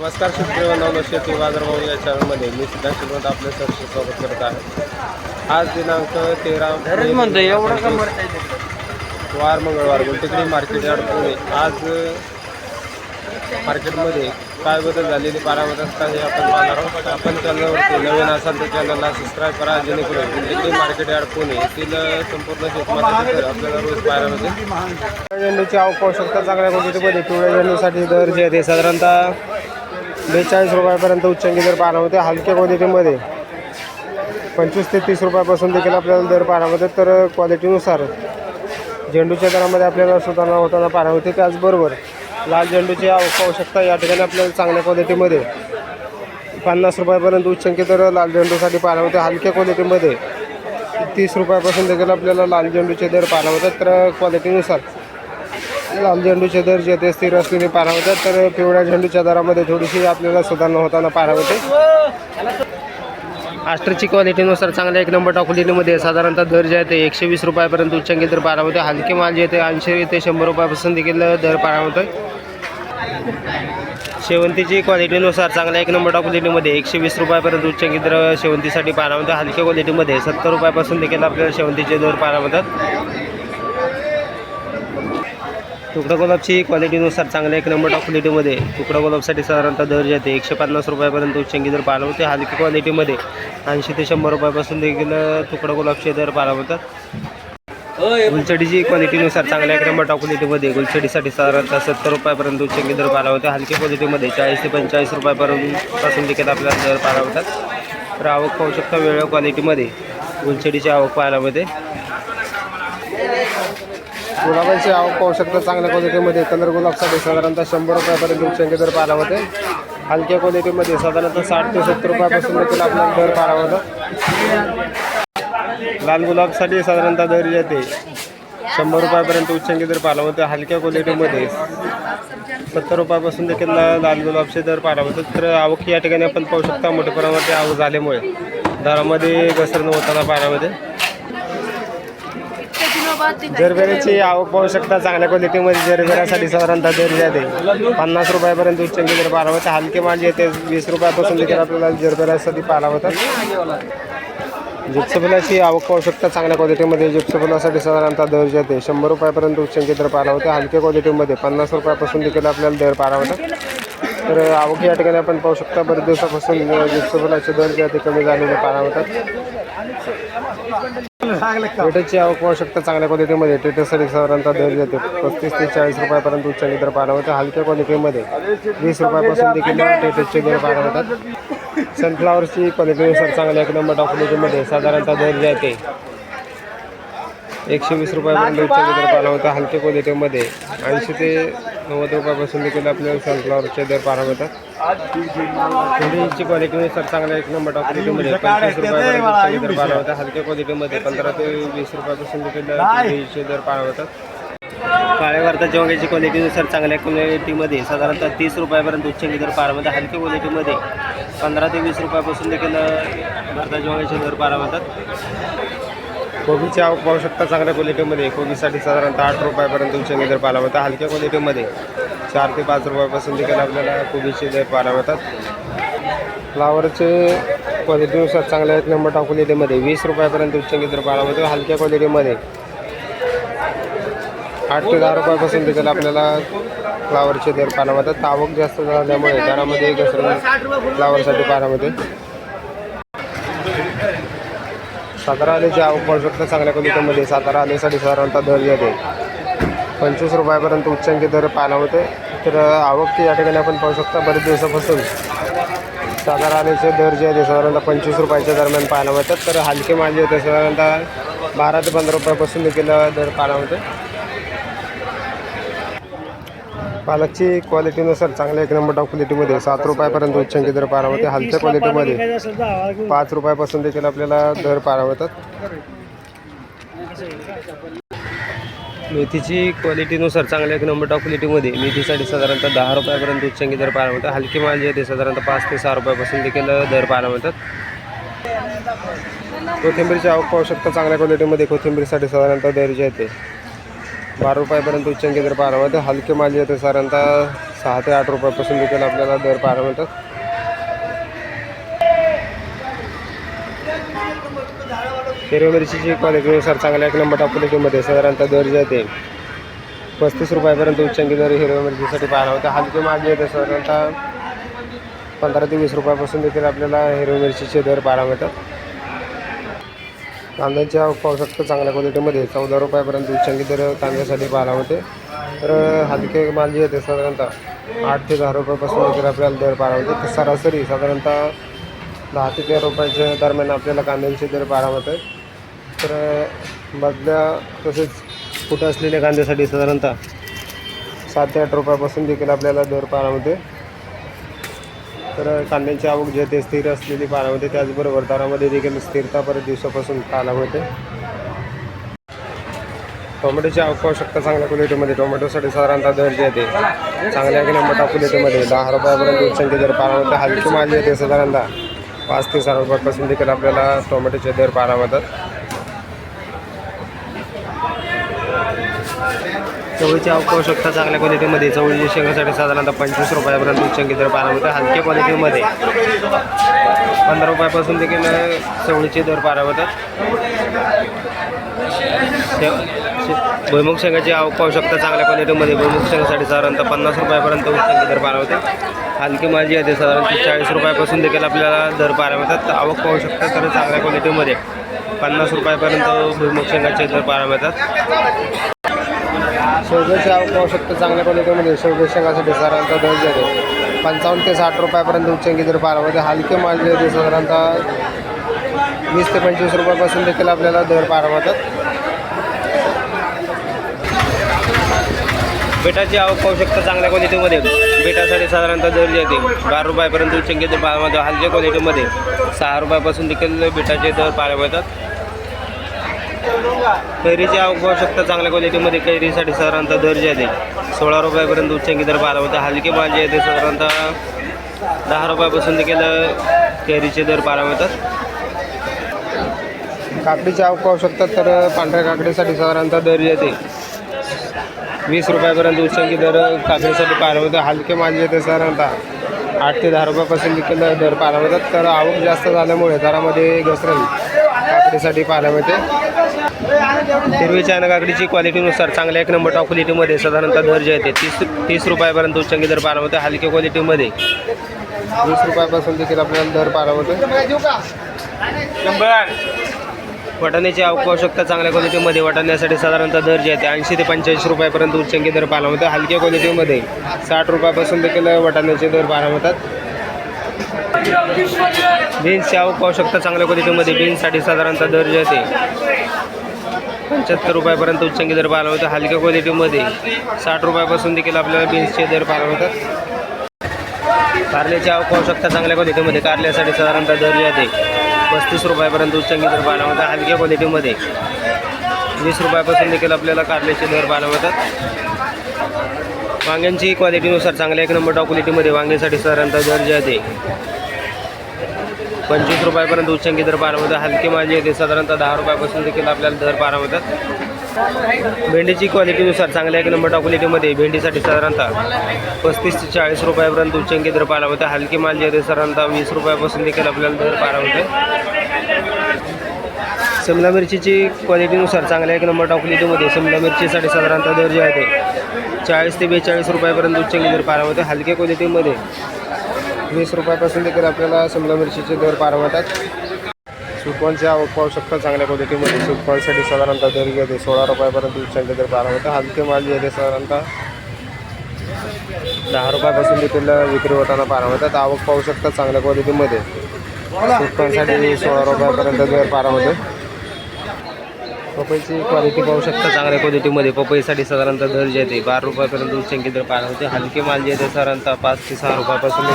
नमस्कार शेतकरी शेती बाजारभाव या चॅनलमध्ये मी सिद्धार्थ श्रीमंत आपले सरचे स्वागत करत आहे. आज दिनांक तेरा का वार मंगळवार गुलटेकडी मार्केट यार्ड पुणे. आज मार्केटमध्ये काय बदल झालेले असतात हे आपण पाहणार आहोत. आपण चॅनलवरती नवीन असाल तर चॅनलला सबस्क्राईब करा जेणेकरून गुलटेकडी मार्केट यार्ड पुणे येथील संपूर्ण शेतमालाचे दर आपल्याला रोज पाहायला मिळतील. झेंडूची आवक पाहू शकता चांगल्या क्वालिटीमध्ये पिवळ्या झेंडूसाठी दर जे आहे साधारणतः बेचाळीस रुपयापर्यंत उच्चांकी दर पाहायला होते. हलक्या क्वालिटीमध्ये पंचवीस ते तीस रुपयापासून देखील आपल्याला दर पाहायला होते. तर क्वालिटीनुसार झेंडूच्या दरामध्ये आपल्याला सुधारणा होताना पाहायला होते. त्याचबरोबर लाल झेंडूची आवश्यकता या ठिकाणी आपल्याला चांगल्या क्वालिटीमध्ये पन्नास रुपयापर्यंत उच्चांकी दर लाल झेंडूसाठी पाहायला होते. हलक्या क्वालिटीमध्ये तीस रुपयापासून देखील आपल्याला लाल झेंडूचे दर पाहायला होतात तर क्वालिटीनुसार लाल झेंडूचे दर जे ते स्थिर असलेले पारा होतात तर पिवळ्या झेंडूच्या दरामध्ये थोडीशी आपल्याला सुधारणा होताना पारा होते आस्टरची क्वालिटीनुसार चांगल्या एक नंबर टाकुलीमध्ये साधारणतः दर जे आहे ते एकशे वीस रुपयापर्यंत उच्चांकी दर पारा होते हलके माल जे आहे ते ऐंशी ते शंभर रुपयापासून देखील दर पारा होतं शेवंतीची क्वालिटीनुसार चांगल्या एक नंबर टॉप क्वालिटीमध्ये एकशे वीस रुपयापर्यंत उच्चांकी दर शेवंतीसाठी पारा होतं हलक्या क्वालिटीमध्ये सत्तर रुपयापासून देखील आपल्याला शेवंतीचे दर पारा होतात तुकडा गुलाबची क्वालिटीनुसार चांगल्या एक नंबर टॉप क्वालिटीमध्ये तुकडा गुलाबसाठी साधारणतः दर जे एकशे पन्नास रुपयापर्यंत उच्चांकी दर पाहायला होते हलकी क्वालिटीमध्ये ऐंशी ते शंभर रुपयापासून देखील तुकडा गुलाबचे दर पाहायला होतात गुलछडीची क्वालिटीनुसार चांगल्या एक नंबर टॉप क्वालिटीमध्ये गुलछडीसाठी साधारणतः सत्तर रुपयापर्यंत उच्चांकी दर पाहायला होते हलकी क्वालिटीमध्ये चाळीस ते पंचेचाळीस रुपयापर्यंत पासून देखील आपल्याला दर पाहायला होतात तर आवक पाहू शकता वेगळ्या क्वालिटीमध्ये गुलछडीची आवक पाहायला गुलाबाची आवक पाहू शकता. चांगल्या क्वालिटीमध्ये कलर गुलाबसाठी साधारणतः शंभर रुपयापर्यंत उच्चांकी दर पाहायला होते. हलक्या क्वालिटीमध्ये साधारणतः साठ ते सत्तर रुपयापासून देखील आपल्याला दर पाहायला होता. लाल गुलाबसाठी साधारणतः दर येते. शंभर रुपयापर्यंत उच्चांकी दर पाहायला होते. हलक्या क्वालिटीमध्ये सत्तर रुपयापासून देखील लाल गुलाबचे दर पाहायला होते. तर आवक या ठिकाणी आपण पाहू शकता. मोठ्या प्रमाणामध्ये आवक झाल्यामुळे दरामध्ये घसरण होताना पाण्यामध्ये जरबेऱ्याची आवक पाहू शकता. चांगल्या क्वालिटीमध्ये जरबेऱ्यासाठी साधारणतः दर जे आहे पन्नास रुपयापर्यंत उच्चांकी दर पाहायला होतं हलके माल येते ते वीस रुपयापासून देखील आपल्याला जरबेऱ्यासाठी पाहायला होतात जिप्सफुलाची आवक पाहू शकता. चांगल्या क्वालिटीमध्ये जिप्सफुलासाठी साधारणतः दर जे शंभर रुपयापर्यंत उच्चांकी दर पाहायला होते हलक्या क्वालिटीमध्ये पन्नास रुपयापासून देखील आपल्याला दर पाहायला होतात तर आवक या ठिकाणी आपण पाहू शकता. बरेच दिवसापासून जिप्सफुलाचे दर जे आहे ते कमी झालेले पाहायला होतात टेटसची आवक पाहू शकता. चांगल्या क्वालिटीमध्ये टेटससाठी साधारणतः दर देते. पस्तीस ते चाळीस रुपयापर्यंत उच्चांकी दर पाहायला हलक्या क्वालिटीमध्ये वीस रुपयापासून देखील टेटसचे दर पाहायला होतात. सनफ्लावरची क्वालिटीनुसार चांगल्या एक नंबर टॉप क्वालिटीमध्ये साधारणतः दर जाते एकशे वीस रुपयापर्यंत उच्च दर पाहायला होता. हलक्या क्वालिटीमध्ये ऐंशी ते नव्वद रुपयापासून देखील आपल्याला सनफ्लावरचे दर पाहायला होतात थोडीची क्वालिटीनुसार चांगल्या एक नंबर टॉप क्वालिटीमध्ये पंचवीस रुपयापर्यंत दर पाहायला होता हलक्या क्वालिटीमध्ये पंधरा ते वीस रुपयापासून देखील थोडीचे दर पाहायला होतात काळ्या भारताच्या वांग्याची क्वालिटीनुसार चांगल्या क्वालिटीमध्ये साधारणतः तीस रुपयापर्यंत उच्चांकी दर होता हलक्या क्वालिटीमध्ये पंधरा ते वीस रुपयापासून देखील भारताच्या वांग्याचे दर पाहायला होतात कोबीची आवक पाहू शकता चांगल्या क्वालिटीमध्ये. कोबीसाठी साधारणतः आठ रुपयापर्यंत उच्चांकी दर पाहायला मिळतात हलक्या क्वालिटीमध्ये चार ते पाच रुपयापासून देखील आपल्याला कोबीचे दर पाहायला होतात. फ्लावरचे क्वालिटीनुसार चांगल्या एक नंबर टॉप क्वालिटीमध्ये वीस रुपयापर्यंत उच्चांकी दर पाहायला मिळतो हलक्या क्वालिटीमध्ये आठ ते दहा रुपयापासून देखील आपल्याला फ्लावरचे दर पाहायला होतात. आवक जास्त झाल्यामुळे दरामध्ये घसरून फ्लावरसाठी पाहायला मिळते सातारा आलेची आवक पडू शकता चांगल्या क्वालिटीमध्ये सातारा आलेसाठी साधारणतः दर येते. पंचवीस रुपयापर्यंत उच्चांकी दर पाहायला होते तर आवक या ठिकाणी आपण पाहू शकता बरेच दिवसापासून. सातारा आल्याचे दर जे आहे साधारणतः पंचवीस रुपयाच्या दरम्यान पाहायला मिळतात. तर हलके माल जे होते साधारणतः बारा ते पंधरा रुपयापासून देखील दर पाहायला होते पालकची क्वालिटीनुसार चांगल्या एक नंबर टॉप क्वालिटीमध्ये सात रुपयापर्यंत उच्चांकी दर पाहायला होते. हलक्या क्वालिटीमध्ये पाच रुपयापासून देखील आपल्याला दर पाहायला होतात. मेथीची क्वालिटीनुसार चांगल्या एक नंबर टॉप क्वालिटीमध्ये मेथीसाठी साधारणतः दहा रुपयापर्यंत उच्चांकी दर पाहायला मिळतात हलकी माल जे आहे ते साधारणतः पाच ते सहा रुपयापासून देखील दर पाहायला मिळतात कोथिंबीरची आवक पाहू शकता. चांगल्या क्वालिटीमध्ये कोथिंबीरसाठी साधारणतः दर जे आहे ते बारा रुपयापर्यंत उच्चांकी दर पाहायला मिळते. हलके माल येते साधारणतः सहा ते आठ रुपयापासून देखील आपल्याला दर पाहायला मिळतात हिरव्या मिरचीची क्वालिटीनुसार चांगल्या एक नंबर टॉप साधारणतः दर जाते पस्तीस रुपयापर्यंत उच्चांकी दर हिरव्या मिरचीसाठी पाहायला होता हलके माल येते आहे साधारणतः पंधरा ते वीस रुपयापासून देखील आपल्याला हिरवी मिरचीचे दर पाहायला मिळतात. कांद्याच्या पावसात पाहू चांगल्या क्वालिटीमध्ये चौदा रुपयापर्यंत उच्चांकी दर कांद्यासाठी पाहायला होते. तर हलके माल जे येते साधारणतः आठ ते दहा रुपयापासून वगैरे आपल्याला दर पाहायला होते. तर सरासरी साधारणतः दहा ते तेरा रुपयाच्या दरम्यान आपल्याला कांद्यांचे दर पाहायला होते तर मधल्या तसेच कुठं असलेल्या कांद्यासाठी साधारणतः सात ते आठ रुपयापासून देखील आपल्याला दर पाहायला होते. तर कांद्यांची आवक जे ते स्थिर असलेली पाहायला होते त्याचबरोबर दरामध्ये देखील स्थिरता परत दिवसापासून पाहायला होते टोमॅटोची आवक पाहू शकता चांगल्या क्वालिटीमध्ये. टोमॅटोसाठी साधारणतः दर जे येते चांगल्या की नंबर क्वालिटीमध्ये दहा रुपयापर्यंत उच्चांकी दर पाहायला होते हलकी माल येते साधारणतः पाच ते सहा रुपयापासून देखील आपल्याला टोमॅटोचे दर पाहायला मिळतात. चवळीची आवक पाहू शकता चांगल्या क्वालिटीमध्ये चवळीच्या शेंगासाठी साधारणतः पंचवीस रुपयापर्यंत उच्चांकी दर पाहायला मिळतात. हलक्या क्वालिटीमध्ये पंधरा रुपयापासून देखील चवळीचे दर पाहायला मिळतात. भुईमुग शेंगाची आवक पाहू शकता चांगल्या क्वालिटीमध्ये भुईमुग शेंगासाठी साधारणतः पन्नास रुपयापर्यंत उच्चांकी दर पाहायला मिळते हलकी माझी आहे ते साधारणतः चाळीस रुपयापासून देखील आपल्याला दर पाहायला मिळतात. आवक पाहू शकता तर चांगल्या क्वालिटीमध्ये पन्नास रुपयापर्यंत भुईमुग शेंगाचे दर पाहायला मिळतात. शेवग्याची आवक पाहू शकतो चांगल्या क्वालिटीमध्ये. शेवगे शेंगासाठी साधारणतः दर जाते पंचावन्न ते साठ रुपयापर्यंत उच्चांकी जर पार होते हलके माल जे ते साधारणतः वीस ते पंचवीस रुपयापासून देखील आपल्याला दर पाहायला मिळतात. बेटाची आवक पाहू शकता चांगल्या क्वालिटीमध्ये. बेटासाठी साधारणतः दर येते बारा रुपयापर्यंत उच्चंकी दर पाहायला हलक्या क्वालिटीमध्ये सहा रुपयापासून देखील बेटाचे दर पाहायला मिळतात. कैरीची आवक पाहू शकता चांगल्या क्वालिटीमध्ये कैरीसाठी साधारणतः दर्जा येते सोळा रुपयापर्यंत उच्चांकी दर पाहायला होता. हलके भाजी येते आहे ते साधारणतः दहा रुपयापासून देखील कैरीचे दर पाहायला मिळतात. काकडीची आवक पाहू शकतात तर पांढऱ्या काकडीसाठी साधारणतः दर येते वीस रुपयापर्यंत उच्चांकी दर काकडीसाठी पाहायला होतं हलके माल येते साधारणतः आठ ते दहा रुपयापासून देखील दर पाहायला मिळतात. तर आवक जास्त झाल्यामुळे दरामध्ये घसरण काकडीसाठी पाहायला मिळते. हिरवीच्या काकडीची क्वालिटीनुसार चांगल्या एक नंबर टॉप क्वालिटीमध्ये साधारणतः दर जे आहे ते तीस तीस रुपयापर्यंत उच्चांकी दर मिळते हलक्या क्वालिटीमध्ये वीस रुपयापासून देखील आपल्याला दर मिळतो. वाटाण्याची शकता चांगल्या क्वालिटीमध्ये वाटाण्यासाठी साधारणतः दर जे आहे ते ऐंशी ते पंच्याऐंशी रुपयापर्यंत उच्चांकी दर पाहायला मिळतो हलक्या क्वालिटीमध्ये साठ रुपयापासून देखील वाटाण्याचे दर पाहायला मिळतात. बीन्सची आवक पाहू शकता चांगल्या क्वालिटीमध्ये. बीन्ससाठी साधारणतः दर जे आहे पंच्याहत्तर रुपयापर्यंत उच्चांकी दर पाहायला होतं हलक्या क्वालिटीमध्ये साठ रुपयापासून देखील आपल्याला बीन्सचे दर पाहायला होतात कारल्याची आवक पाहू शकता चांगल्या क्वालिटीमध्ये. कारल्यासाठी साधारणतः दर जे आहे पस्तीस रुपयापर्यंत उच्चांकी दर पाहायला होतात हलक्या क्वालिटीमध्ये वीस रुपयापासून देखील आपल्याला कारल्याचे दर पाहायला होतात वांग्यांची क्वालिटीनुसार चांगल्या एक नंबर टॉप क्वालिटीमध्ये वांग्यासाठी साधारणतः दर जे आहे पंचवीस रुपयापर्यंत उच्चंकी दर पाहायला मिळतात हलके माझे येते साधारणतः दहा रुपयापासून देखील आपल्याला दर पाहायला मिळतात भेंडीची क्वालिटीनुसार चांगल्या एक नंबर टॉप क्वालिटीमध्ये भेंडीसाठी साधारणतः पस्तीस ते चाळीस रुपयापर्यंत उच्चंकी दर पाहायला मिळतात हलके माल येते साधारणतः वीस रुपयापासून देखील आपल्याला दर पाहायला मिळते शिमला मिरचीची क्वालिटीनुसार चांगल्या एक नंबर टॉप क्वालिटीमध्ये शिमला मिरचीसाठी साधारणतः दर जे आहे ते चाळीस ते बेचाळीस रुपयापर्यंत उच्चांकी दर पाहायला मिळते हलक्या क्वालिटीमध्ये वीस रुपयापासून देखील आपल्याला शिमला मिरचीचे दर पार मिळतात सुकवालची आवक पाहू शकता चांगल्या क्वालिटीमध्ये सुकवालसाठी साधारणतः दर घेते सोळा रुपयापर्यंत उच्चांकी दर पार मिळते हलके माल येते साधारणतः दहा रुपयापासून देखील विक्री होताना पाहायला आवक पाहू शकता चांगल्या क्वालिटीमध्ये सुकवांसाठी सोळा रुपयापर्यंत दर पार मिळते पपईची क्वालिटी पाहू शकता. चांगल्या क्वालिटीमध्ये पपईसाठी साधारणतः दर जे आहे ते बारा रुपयापर्यंत उच्चंकी दर पाहायला होते हलके माल जे आहे ते साधारणतः पाच ते सहा रुपयापासून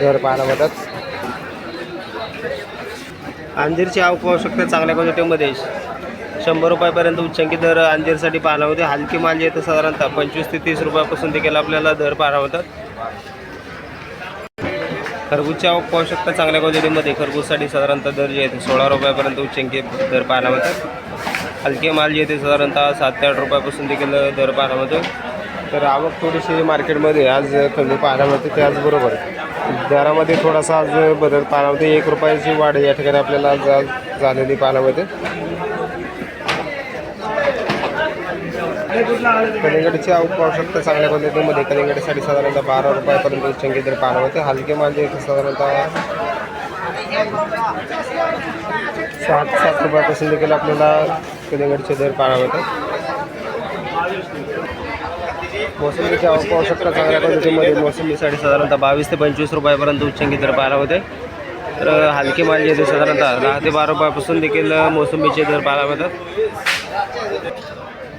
दर पाहायला मिळतात. अंजीरची आवक पाहू शकता चांगल्या क्वालिटीमध्ये शंभर रुपयापर्यंत उच्चांकी दर अंजीरसाठी पाहायला होते हलकी माल जे आहे ते साधारणतः पंचवीस ते तीस रुपयापासून देखील आपल्याला दर पाहायला होतात खरबूजची आवक पाहू शकता चांगल्या क्वालिटीमध्ये खरबूजसाठी साधारणतः दर जे आहेत सोळा रुपयापर्यंत उच्चांकी दर पाहायला मिळतात. हलके माल जे आहे ते साधारणतः सात ते आठ रुपयापासून देखील दर पाहायला मिळतो. तर आवक थोडीशी मार्केटमध्ये आज कमी पाहायला मिळते त्याचबरोबर दरामध्ये थोडासा आज बदल पाहायला मिळते. एक रुपयाची वाढ या ठिकाणी आपल्याला आज आज झालेली पाहायला मिळते. कलिंगडची आवक पाहू शकता चांगल्या क्वालिटीमध्ये कलिंगडसाठी साधारणतः बारा रुपयापर्यंत उच्चंकी दर पाहायला होते हलके मांजे साधारणतः सात सात रुपयापासून देखील आपल्याला कलिंगडचे दर पाहायला मिळतात. मोसंबीची आवक पाहू शकता चांगल्या क्वालिटीमध्ये मोसंबीसाठी साधारणतः बावीस ते पंचवीस रुपयापर्यंत उच्चंगी दर पाहायला होते तर हलके माल जे साधारणतः दहा ते बारा रुपयापासून देखील मोसंबीचे दर पाहायला मिळतात.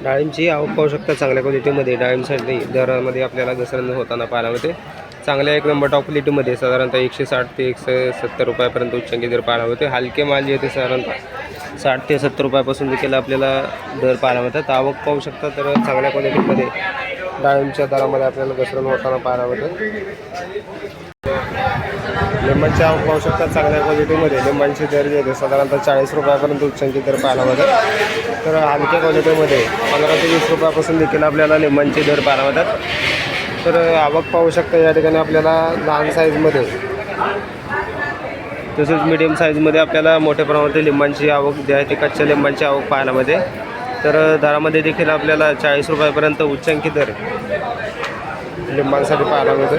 डाळिंबची आवक पाहू शकता चांगल्या क्वालिटीमध्ये डाळिंबसाठी दरामध्ये आपल्याला घसरण होताना पाहायला मिळते. चांगल्या एक नंबर टॉप क्वालिटीमध्ये साधारणतः एकशे साठ ते एकशे सत्तर रुपयापर्यंत उच्चंकी दर पाहायला मिळते. हलके माल जे ते साधारणतः साठ ते सत्तर रुपयापासून देखील आपल्याला दर पाहायला मिळतात. आवक पाहू शकता तर चांगल्या क्वालिटीमध्ये डाळिंबच्या दरामध्ये आपल्याला घसरण होताना पाहायला मिळतं. लिंबांच्या आवक पाहू शकता चांगल्या क्वालिटीमध्ये लिंबांचे दर जे आहेत साधारणतः चाळीस रुपयापर्यंत उच्चांकी दर पाहायला मिळतात. तर हलक्या क्वालिटीमध्ये पंधरा ते वीस रुपयापासून देखील आपल्याला लिंबांचे दर पाहायला मिळतात. तर आवक पाहू शकता या ठिकाणी आपल्याला लहान साईजमध्ये तसेच मिडियम साईजमध्ये आपल्याला मोठ्या प्रमाणात लिंबांची आवक जी आहे ती कच्च्या लिंबांची आवक पाहायला मिळते. तर दरामध्ये देखील आपल्याला चाळीस रुपयापर्यंत उच्चांकी दर लिंबांसाठी पाहायला मिळतो